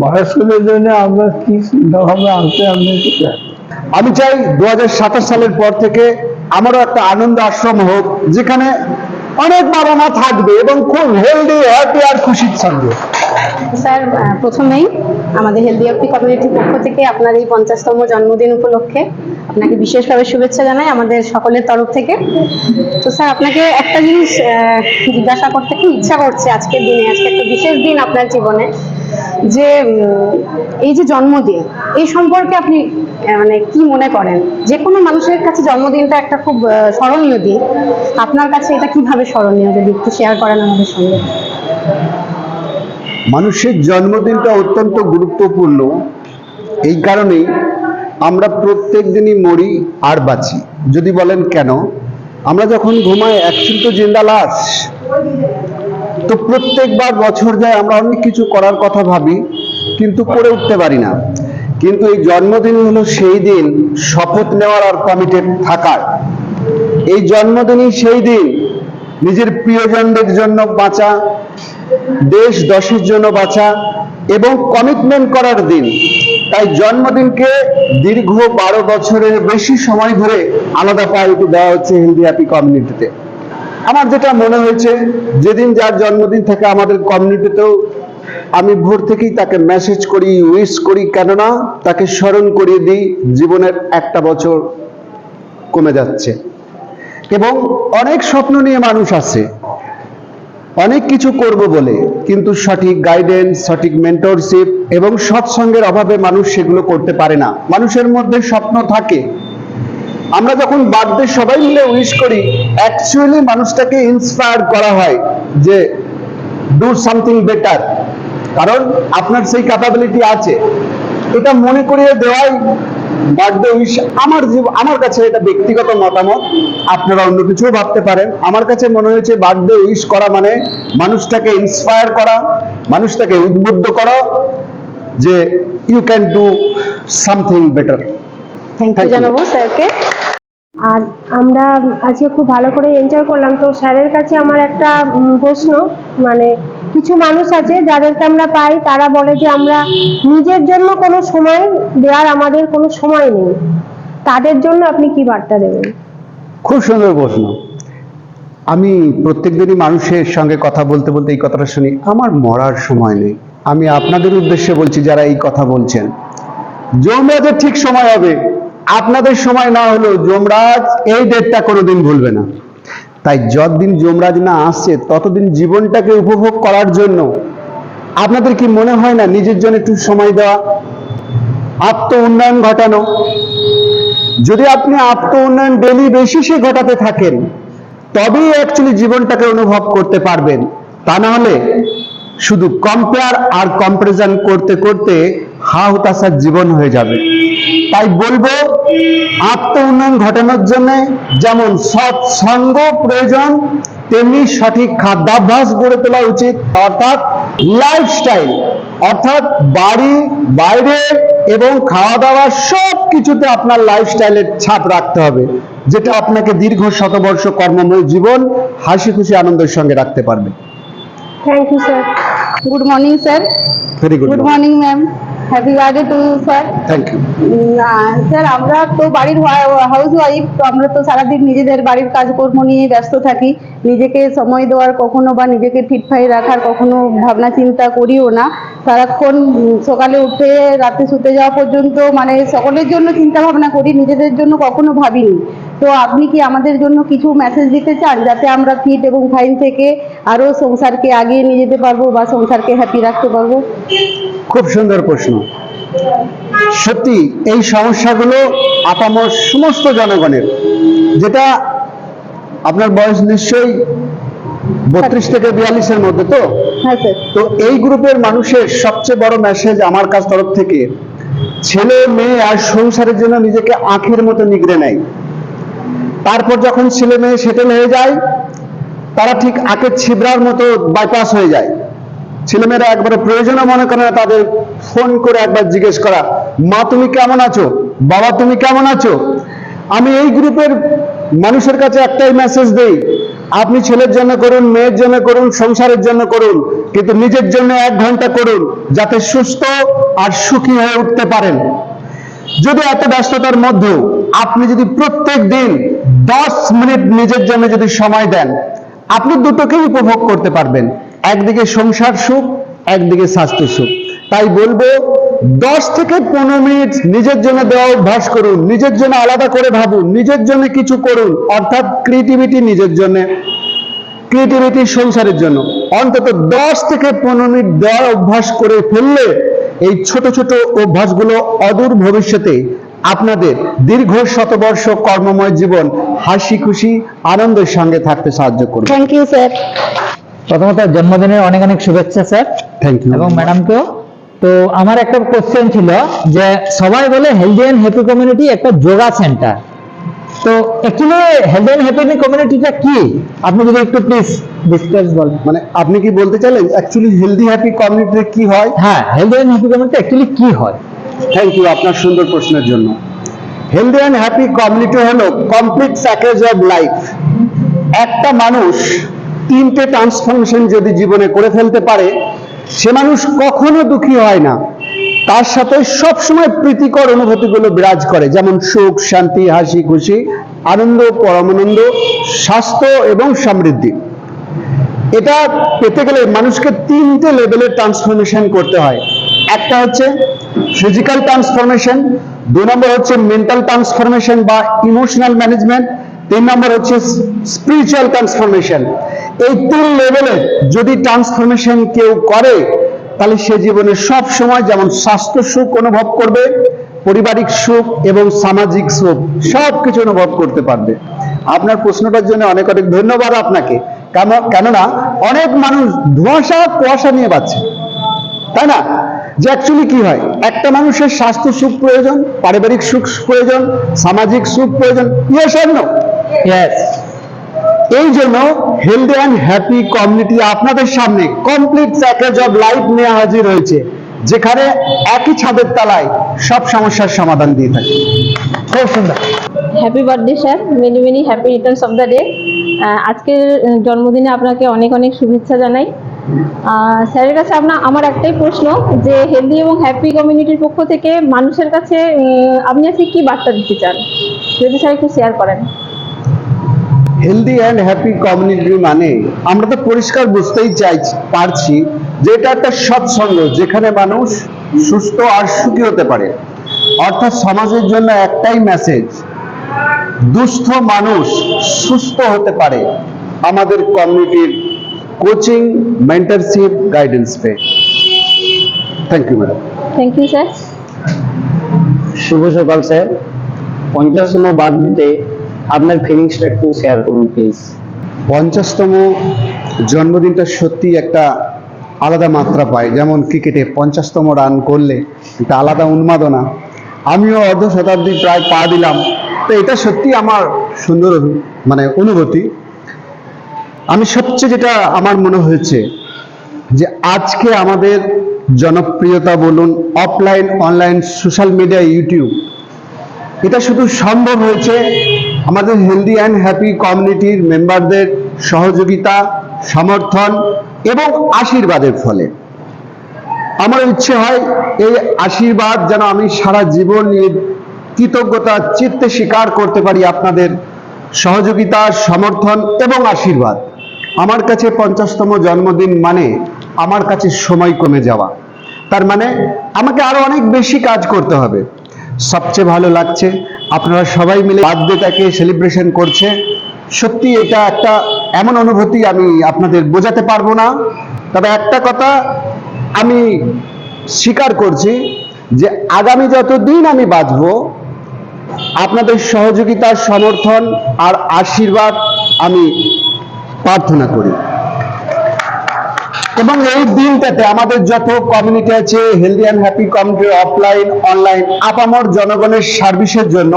বয়স্কদের জন্য আমরা কি চিন্তা ভাবনা আছে আপনি কি? আমি চাই দুহাজার সতের সালের পর থেকে আমারও একটা আনন্দ আশ্রম হোক যেখানে অনেক বাবা মা থাকবে এবং খুব হেলদি হ্যাপি আর খুশির সঙ্গে স্যার প্রথমেই আমাদের হেলদি অ্যাপি কমিউনিটির পক্ষ থেকে আপনার এই পঞ্চাশতম জন্মদিন উপলক্ষে আপনাকে বিশেষভাবে শুভেচ্ছা জানাই আমাদের সকলের তরফ থেকে। তো স্যার আপনাকে একটা জিনিস আহ, জিজ্ঞাসা করতে খুব ইচ্ছা করছে আজকের দিনে? আজকে একটা বিশেষ দিন আপনার জীবনে। যে এই যে জন্মদিন, এই সম্পর্কে আপনি মানে কি মনে করেন? যে কোনো মানুষের কাছে জন্মদিনটা একটা খুব স্মরণীয় দিন। আপনার কাছে এটা কীভাবে স্মরণীয়, যদি একটু শেয়ার করেন আমাদের সঙ্গে? মানুষের জন্মদিনটা অত্যন্ত গুরুত্বপূর্ণ। এই কারণেই আমরা প্রত্যেক দিনই মরি আর বাঁচি। যদি বলেন কেন? আমরা যখন ঘুমাই অ্যাকচুয়ালি তো জিন্দা লাশ। তো প্রত্যেকবার বছর যায় আমরা অনেক কিছু করার কথা ভাবি, কিন্তু করে উঠতে পারি না। কিন্তু এই জন্মদিন হলো সেই দিন শপথ নেওয়ার আর কমিটেড থাকার। এই জন্মদিনই সেই দিন নিজের প্রিয়জনদের জন্য বাঁচা, দেশ দশের জন্য বাঁচা এবং কমিটমেন্ট করার দিন। তাই জন্মদিনকে দীর্ঘ বারো বছরের বেশি সময় ধরে আলাদা প্রায়োরিটি দেওয়া হচ্ছে হিন্দি হ্যাপি কমিউনিটিতে আমার যেটা মনে হয়েছে, যেদিন যার জন্মদিন থেকে আমাদের কমিউনিটিতেও, আমি ভোর থেকেই তাকে মেসেজ করি উইশ করি, কেননা তাকে স্মরণ করিয়ে দিই, জীবনের একটা বছর কমে যাচ্ছে। এবং অনেক স্বপ্ন নিয়ে মানুষ আছে। অনেক কিছু করব বলে, কিন্তু সঠিক গাইডেন্স সঠিক মেন্টরশিপ এবং সৎসঙ্গের অভাবে মানুষ সেগুলো করতে পারে না। মানুষের মধ্যে স্বপ্ন থাকে আমরা যখন বার্থডে সবাই মিলে উইশ করি অ্যাকচুয়ালি মানুষটাকে ইন্সপায়ার করা হয় যে ডু সামথিং বেটার কারণ আপনার সেই ক্যাপাবিলিটি আছে। এটা মনে করিয়ে দেওয়াই বার্থডে উইশ আমার আমার কাছে এটা ব্যক্তিগত মতামত। আপনারা অন্য কিছুও ভাবতে পারেন। আমার কাছে মনে হয়েছে বার্থডে উইশ করা মানে মানুষটাকে ইন্সপায়ার করা, মানুষটাকে উদ্বুদ্ধ করা যে you can do something better thank you জানাব স্যারকে। আর আমরা আজকে খুব ভালো করে এনজয় করলাম। তো স্যারের কাছে আমার একটা প্রশ্ন মানে কিছু মানুষ আছে যাদেরকে আমরা পাই তারা বলে যে আমরা নিজের জন্য কোনো সময় দেওয়ার আমাদের কোনো সময় নেই। তাদের জন্য আপনি কি বার্তা দেবেন? খুব সুন্দর প্রশ্ন। আমি প্রত্যেকদিনই মানুষের সঙ্গে কথা বলতে বলতে এই কথাটা শুনি আমার মরার সময় নেই। আমি আপনাদের উদ্দেশ্যে বলছি যারা এই কথা বলছেন যমরাজের ঠিক সময় হবে আপনাদের সময় না হলেও যমরাজ এই ডেটটা কোনোদিন ভুলবে না। তাই যতদিন যমরাজ না আসছে, ততদিন জীবনটাকে উপভোগ করার জন্য আপনাদের কি মনে হয় না নিজের জন্য একটু সময় দেওয়া? আত্ম উন্নয়ন ঘটানো। যদি আপনি আত্ম উন্নয়ন ডেলি বেসিসে ঘটাতে থাকেন, তবেই অ্যাকচুয়ালি জীবনটাকে অনুভব করতে পারবেন। তা না হলে শুধু কম্পেয়ার আর কম্পারিজন করতে করতে হা হুতাশার জীবন হয়ে যাবে। তাই বলব আত্ম উন্নয়ন ঘটানোর জন্য যেমন সৎসঙ্গ প্রয়োজন, তেমনি সঠিক খাদ্যাভ্যাস গড়ে তোলা উচিত। অর্থাৎ লাইফস্টাইল অর্থাৎ বাড়ি, বাইরে এবং খাওয়া দাওয়া সব কিছুতে আপনার লাইফস্টাইলের ছাপ রাখতে হবে, যেটা আপনাকে দীর্ঘ শতবর্ষ কর্মময় জীবন হাসি খুশি আনন্দের সঙ্গে রাখতে পারবে। Thank you sir good morning sir very good morning ma'am happy birthday to sir thank you sir আমরা তো বাড়ির হাউস ওয়াইফ আমরা তো সারাদিন নিজেদের বাড়ির কাজকর্ম নিয়ে ব্যস্ত থাকি। নিজেকে সময় দেওয়ার কখনো বা নিজেকে ফিটফাই রাখার কখনো ভাবনা চিন্তা করিও না। সারাক্ষণ সকালে উঠে রাতে শুতে যাওয়া পর্যন্ত মানে সকলের জন্য চিন্তা ভাবনা করি নিজেদের জন্য কখনো ভাবিনি। তো আপনি কি আমাদের জন্য কিছু মেসেজ দিতে চান? যাতে আমরা ফিট এবং ফাইন থেকে আরও সংসারকে আগিয়ে নিয়ে যেতে পারব বা সংসারকে হ্যাপি রাখতে পারব? খুব সুন্দর প্রশ্ন। সত্যি এই সমস্যাগুলো আপামর সমস্ত জনগণের যেটা আপনার বয়স নিশ্চয়ই বত্রিশ থেকে বিয়াল্লিশের মধ্যে তো? হ্যাঁ স্যার। তো এই গ্রুপের মানুষের সবচেয়ে বড় মেসেজ আমার কাছ তরফ থেকে ছেলে মেয়ে আর সংসারের জন্য নিজেকে আখের মতো নিগড়ে নেয়। তারপর যখন ছেলে মেয়ে সেটেল হয়ে যায় তারা ঠিক আখের ছিবড়ার মতো বাইপাস হয়ে যায়। ছেলেমেয়েরা একবারে প্রয়োজনে মনে করে না তাদের ফোন করে একবার জিজ্ঞেস করা, মা, তুমি কেমন আছো? বাবা, তুমি কেমন আছো? আমি এই গ্রুপের মানুষের কাছে একটাই মেসেজ দেই, আপনি ছেলের জন্য করুন, মেয়ের জন্য করুন, সংসারের জন্য করুন, কিন্তু নিজের জন্য এক ঘণ্টা করুন, যাতে সুস্থ আর সুখী হয়ে উঠতে পারেন। যদি এত ব্যস্ততার মধ্যেও আপনি যদি প্রত্যেক দিন দশ মিনিট নিজের জন্য যদি সময় দেন আপনি দুটোকেই উপভোগ করতে পারবেন। একদিকে সংসার সুখ, একদিকে স্বাস্থ্য সুখ। তাই বলব, দশ থেকে পনেরো মিনিট নিজের জন্য দেওয়া অভ্যাস করুন, নিজের জন্য আলাদা করে ভাবুন, নিজের জন্য কিছু করুন, অর্থাৎ ক্রিয়েটিভিটি নিজের জন্য ক্রিয়েটিভিটি সংসারের জন্য। অন্তত দশ থেকে পনেরো মিনিট দেওয়ার অভ্যাস করে ফেললে এই ছোট ছোট অভ্যাসগুলো অদূর ভবিষ্যতে আপনাদের দীর্ঘ শতবর্ষ কর্মময় জীবন হাসি খুশি আনন্দের সঙ্গে থাকতে সাহায্য করবে। থ্যাংক ইউ স্যার প্রথমত জন্মদিনের অনেক অনেক শুভেচ্ছা স্যার থ্যাংক ইউ এবং ম্যাডামকেও তো আমার একটা কোশ্চেন ছিল যে সবাই বলে হেলদি অ্যান্ড হ্যাপি কমিউনিটি একটা যোগা সেন্টার তো অ্যাকচুয়ালি হেলদি অ্যান্ড হ্যাপি কমিউনিটিটা কি? আপনি যদি একটু প্লিজ ডিসকাস বলেন। মানে আপনি কি বলতে চাইলেন অ্যাকচুয়ালি হেলদি হ্যাপি কমিউনিটি কি হয়? হ্যাঁ healthy and happy community actually কি হয়? থ্যাংক ইউ আপনার সুন্দর প্রশ্নের জন্য। হেলদি অ্যান্ড হ্যাপি কমিউনিটি হলো কমপ্লিট প্যাকেজ অফ লাইফ একটা মানুষ তিনটে ট্রান্সফরমেশন যদি জীবনে করে ফেলতে পারে, সে মানুষ কখনো দুঃখী হয় না। তার সাথে সবসময় প্রীতিকর অনুভূতিগুলো বিরাজ করে, যেমন সুখ, শান্তি, হাসি, খুশি, আনন্দ, পরমানন্দ, স্বাস্থ্য এবং সমৃদ্ধি। এটা পেতে গেলে মানুষকে তিনটে লেভেলের ট্রান্সফরমেশন করতে হয়। একটা হচ্ছে ফিজিক্যাল ট্রান্সফরমেশন দুই নম্বর হচ্ছে মেন্টাল ট্রান্সফরমেশন বা ইমোশনাল ম্যানেজমেন্ট তিন নম্বর হচ্ছে স্পিরিচুয়াল ট্রান্সফরমেশন এই তিন লেভেলের যদি ট্রান্সফরমেশন কেউ করে, তাহলে সে জীবনে সব সময় যেমন স্বাস্থ্য সুখ অনুভব করবে, পারিবারিক সুখ এবং সামাজিক সুখ সব কিছু অনুভব করতে পারবে। আপনার প্রশ্নটার জন্য অনেক অনেক ধন্যবাদ আপনাকে। কেন- কেননা অনেক মানুষ ধোঁয়াশা, কুয়াশা নিয়ে পাচ্ছে তাই না? যে অ্যাকচুয়ালি কি হয়? একটা মানুষের স্বাস্থ্য সুখ প্রয়োজন পারিবারিক সুখ প্রয়োজন সামাজিক সুখ প্রয়োজন ইয়েস আর নো ইয়েস এই জন্য হেলদি অ্যান্ড হ্যাপি কমিউনিটি আপনাদের সামনে কমপ্লিট প্যাকেজ অফ লাইফ নিয়ে হাজির হয়েছে যেখানে একই ছাদের তলায় সব সমস্যার সমাধান দিয়ে থাকে। খুব সুন্দর। Happy birthday sir many many happy returns of the day আজকের জন্মদিনে আপনাকে অনেক অনেক শুভেচ্ছা জানাই। স্যারের কাছে আপনার আমার একটাই প্রশ্ন যে হেলদি এবং হ্যাপি কমিউনিটির পক্ষ থেকে মানুষের কাছে আপনি আজকে কি বার্তা দিতে চান? যদি স্যার একটু শেয়ার করেন। হেলদি অ্যান্ড হ্যাপি কমিউনিটি মানে আমরা তো পরিষ্কার বুঝতেই চাই পারছি যে এটা একটা সৎসঙ্গ যেখানে মানুষ সুস্থ আর সুখী হতে পারে। অর্থাৎ সমাজের জন্য একটাই মেসেজ দুস্থ মানুষ সুস্থ হতে পারে। আমাদের কমিউনিটির coaching mentorship guidance pay thank you madam thank you sir শুভ সকাল স্যার পঞ্চাশতম বার্থডেতে আপনার ফিলিংসটা একটু শেয়ার করুন প্লিজ পঞ্চাশতম জন্মদিনটা সত্যি একটা আলাদা মাত্রা পায়। যেমন ক্রিকেটে পঞ্চাশতম রান করলে একটা আলাদা উন্মাদনা। আমিও অর্ধ শতাব্দী প্রায় পা দিলাম। তো এটা সত্যি আমার সুন্দর মানে অনুভূতি। আমি সবচেয়ে যেটা আমার মনে হয়েছে যে আজকে আমাদের জনপ্রিয়তা বলুন offline online social media YouTube এটা শুধু সম্ভব হয়েছে আমাদের হেলদি অ্যান্ড হ্যাপি কমিউনিটির মেম্বারদের সহযোগিতা, সমর্থন এবং আশীর্বাদের ফলে। আমার ইচ্ছে হয় এই আশীর্বাদ যেন আমি সারা জীবন নিয়ে কৃতজ্ঞতা, চিত্তে স্বীকার করতে পারি আপনাদের সহযোগিতা, সমর্থন এবং আশীর্বাদ। আমার কাছে পঞ্চাশতম জন্মদিন মানে আমার কাছে সময় কমে যাওয়া। তার মানে আমাকে আরও অনেক বেশি কাজ করতে হবে। সবচেয়ে ভালো লাগছে, আপনারা সবাই মিলে বার্থডেটাকে সেলিব্রেশন করছে। সত্যি এটা একটা এমন অনুভূতি আমি আপনাদের বোঝাতে পারব না। তবে একটা কথা আমি স্বীকার করছি যে আগামী যতদিন আমি বাঁচবো, আপনাদের সহযোগিতা সমর্থন আর আশীর্বাদ আমি প্রার্থনা করি। এবং এই দিনটাতে আমাদের যত কমিউনিটি আছে healthy and happy community offline online আপামর জনগণের সার্ভিসের জন্য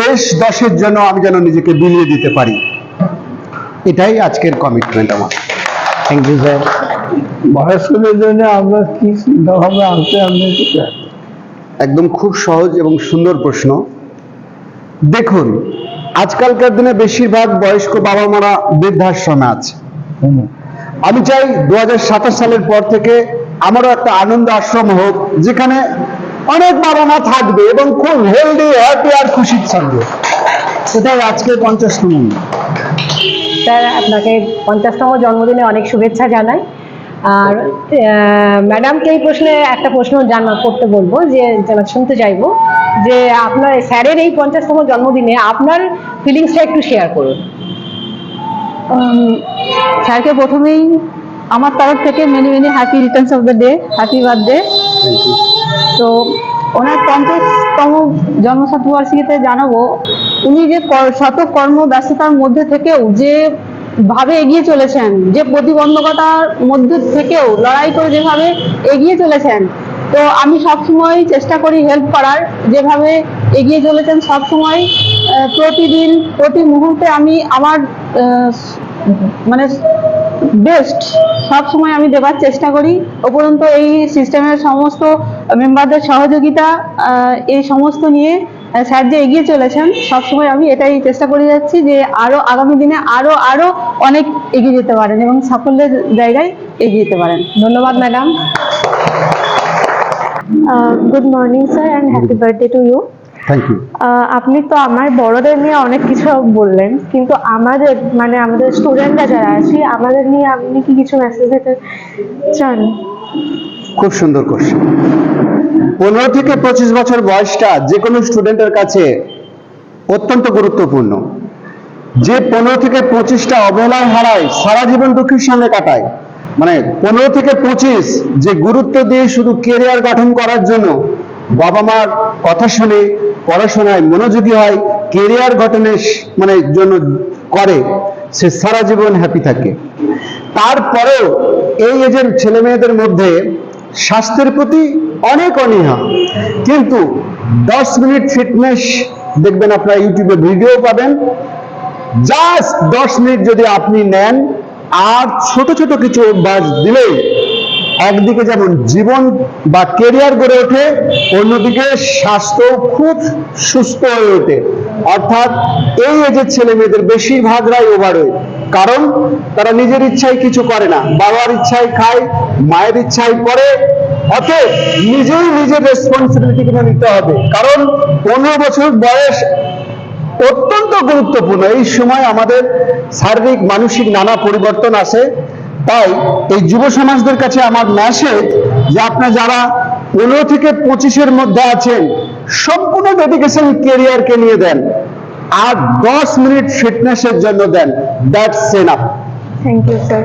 দেশ দশের জন্য আমি যেন নিজেকে বিলিয়ে দিতে পারি। এটাই আজকের কমিটমেন্ট আমার। থ্যাংক ইউ স্যার বয়স্কদের জন্য আমরা কি চিন্তা ভাবনা আছে আপনি। একদম খুব সহজ এবং সুন্দর প্রশ্ন। দেখুন আজকালকার দিনে বেশিরভাগ বয়স্ক বাবা মারা বৃদ্ধাশ্রমে আছে। আমি চাই দু হাজার সাতাশ সালের পর থেকে আমারও একটা আনন্দ আশ্রম হোক, যেখানে অনেক বাবা মা থাকবে এবং খুব হেলদি হ্যাপি আর খুশির সঙ্গে সেটাই আজকে পঞ্চাশতম স্যার, আপনাকে পঞ্চাশতম জন্মদিনে অনেক শুভেচ্ছা জানাই। আর ম্যাডামকে এই প্রশ্নে একটা প্রশ্ন জানা করতে বলব যে শুনতে চাইব যে আপনার স্যারের এই পঞ্চাশতম জন্মদিনে আপনার ফিলিংসটা একটু শেয়ার করুন। স্যারকে প্রথমেই আমার তরফ থেকে many many happy returns of the day happy birthday তো ওনার পঞ্চাশতম জন্মশতবার্ষিকীতে জানাব উনি যে শত কর্ম ব্যস্ততার মধ্যে থেকেও যে ভাবে এগিয়ে চলেছেন, যে প্রতিবন্ধকতার মধ্যে থেকেও লড়াই করে যেভাবে এগিয়ে চলেছেন, তো আমি সবসময় চেষ্টা করি হেল্প করার, যেভাবে এগিয়ে চলেছেন সবসময় প্রতিদিন, প্রতি মুহূর্তে আমি আমার মানে বেস্ট সব সময় আমি দেবার চেষ্টা করি। উপরন্ত এই সিস্টেমের সমস্ত মেম্বারদের সহযোগিতা এই সমস্ত নিয়ে স্যার যে এগিয়ে চলেছেন সবসময় আমি এটাই চেষ্টা করে যাচ্ছি যে আরও আগামী দিনে আরও আরও অনেক এগিয়ে যেতে পারেন এবং সাফল্যের জায়গায় এগিয়ে যেতে পারেন। ধন্যবাদ madam. Good morning sir and happy birthday to you thank you আপনি তো আমার বড়দের নিয়ে অনেক কিছু বললেন কিন্তু আমাদের মানে আমাদের স্টুডেন্টরা যারা আছি আমাদের নিয়ে আপনি কি কিছু মেসেজ দিতে চান? খুব সুন্দর কোশ্চেন পনেরো থেকে পঁচিশ বছর বয়সটা যে কোনো স্টুডেন্টের কাছে অত্যন্ত গুরুত্বপূর্ণ। যে পনেরো থেকে পঁচিশটা অবহেলায় হারায়, সারা জীবন দুঃখের সঙ্গে কাটায়। মানে পনেরো থেকে পঁচিশ যে গুরুত্ব দিয়ে শুধু কেরিয়ার গঠন করার জন্য বাবা মার কথা শুনে, পড়াশোনায় মনোযোগী হয় কেরিয়ার গঠনের মানে জন্য করে, সে সারা জীবন হ্যাপি থাকে। তারপরেও এই এজের ছেলে মেয়েদের মধ্যে স্বাস্থ্যের প্রতি অনেক অনীহা। কিন্তু দশ মিনিট ফিটনেস দেখবেন আপনারা ইউটিউবে ভিডিও পাবেন। জাস্ট দশ মিনিট যদি আপনি নেন, আর ছোট ছোট কিছু অভ্যাস দিলেই একদিকে যেমন জীবন বা কেরিয়ার গড়ে ওঠে, অন্যদিকে স্বাস্থ্য খুব সুস্থ হয়ে ওঠে। অর্থাৎ এই এজের ছেলে মেয়েদের বেশিরভাগরাই ওভারওয়েট কারণ তারা নিজের ইচ্ছায় কিছু করে না। বাবার ইচ্ছায় খায়, মায়ের ইচ্ছায় পড়ে অতএব নিজেই নিজের রেসপন্সিবিলিটি কিনে নিতে হবে। কারণ পনেরো বছর বয়স অত্যন্ত গুরুত্বপূর্ণ। এই সময় আমাদের শারীরিক, মানসিক নানা পরিবর্তন আসে। তাই এই যুব সমাজদের কাছে আমার মেসেজ যে আপনার যারা পনেরো থেকে পঁচিশের মধ্যে আছেন, সম্পূর্ণ ডেডিকেশন কেরিয়ারকে নিয়ে দেন। আর দশ মিনিট ফিটনেসের জন্য then that's enough thank you sir